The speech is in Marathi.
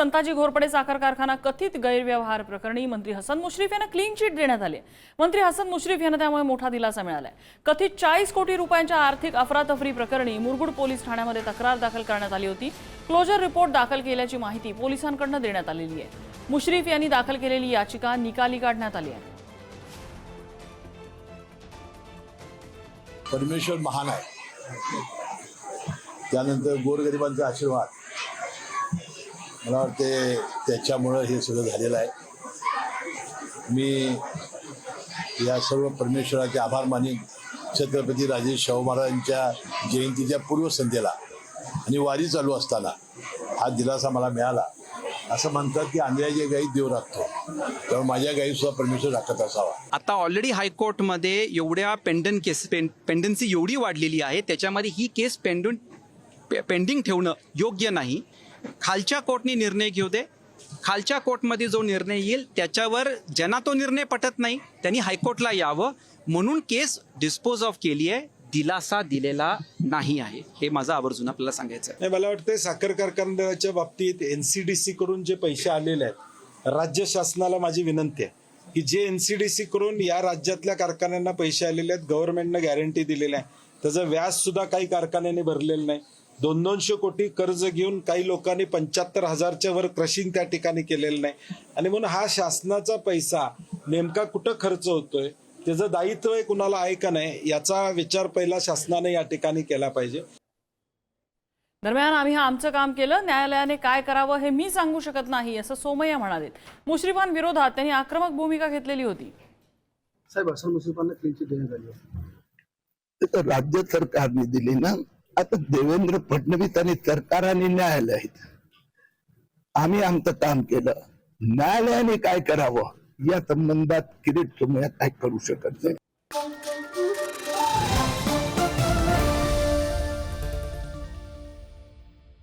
संताजी घोरपडे साखर कारखाना कथित गैरव्यवहार प्रकरणी मंत्री हसन मुश्रीफ यांना क्लीन चिट देण्यात आली मंत्री हसन मुश्रीफ यांना त्यामुळे मोठा दिलासा मिळाला आहे कथित चाळीस कोटी रुपयांच्या आर्थिक अफरातफरी प्रकरणी मुरगुड पोलीस ठाण्यामध्ये तक्रार दाखल करण्यात आली होती. क्लोजर रिपोर्ट दाखल केल्याची माहिती पोलिसांकडनं देण्यात आलेली आहे. मुश्रीफ यांनी दाखल केलेली याचिका निकाली काढण्यात आली आहे. परमेश्वर महान आहे. त्यानंतर गोरगरिबांचा आशीर्वाद. मला वाटते त्याच्यामुळं हे सगळं झालेलं आहे. मी या सर्व परमेश्वराचे आभार मानेन. छत्रपती राजे शाहू महाराजांच्या जयंतीच्या पूर्वसंध्येला आणि वारी चालू असताना हा दिलासा मला मिळाला. असं म्हणतात की आंधळ्याच्या गाई देव राखतो. त्यामुळे माझ्या गाई सुद्धा परमेश्वर राखत असावा. आता ऑलरेडी हायकोर्टमध्ये एवढ्या पेंडन केस पें पेंडन्सी एवढी वाढलेली आहे. त्याच्यामध्ये ही केस पेंडून पेंडिंग ठेवणं योग्य नाही. खालच्या कोर्टने निर्णय घेऊ दे. खालच्या कोर्टमध्ये जो निर्णय येईल त्याच्यावर ज्यांना तो निर्णय पटत नाही त्यांनी हायकोर्टला यावं. म्हणून केस डिस्पोज ऑफ केली आहे. दिलासा दिलेला नाही आहे. हे माझं आवर्जून आपल्याला सांगायचं आहे. नाही मला वाटतं साखर कारखान्याच्या बाबतीत एनसीडीसी कडून जे पैसे आलेले आहेत राज्य शासनाला माझी विनंती आहे की जे एनसीडीसी कडून या राज्यातल्या कारखान्यांना पैसे आलेले आहेत गव्हर्नमेंटनं गॅरंटी दिलेली आहे. त्याचं व्याज सुद्धा काही कारखान्याने भरलेलं नाही. दोन दोनशे कोटी कर्ज घेऊन काही लोकांनी पंच्याहत्तर हजारच्या वर क्रशिंग त्या ठिकाणी केलेलं नाही. आणि म्हणून हा शासनाचा पैसा नेमका कुठं खर्च होतोय त्याचं दायित्व आहे कुणाला आहे का नाही याचा विचार पहिला शासनाने या ठिकाणी केला पाहिजे. दरम्यान आम्ही हा आमचं काम केलं न्यायालयाने काय करावं हे मी सांगू शकत नाही असं सोमय्या म्हणाले. मुश्रीफांविरोधात त्यांनी आक्रमक भूमिका घेतलेली होती. साहेब हसन मुश्रीफांना क्लीन चिट देण्यात आली आहे. ते तर राज्य सरकारने दिली ना आता देवेंद्र फडणवीस आणि सरकाराने न्यायालय आहेत. आम्ही आमचं काम केलं. न्यायालयाने काय करावं? या संबंधात किरीट सोमय्या काय करू शकत नाही.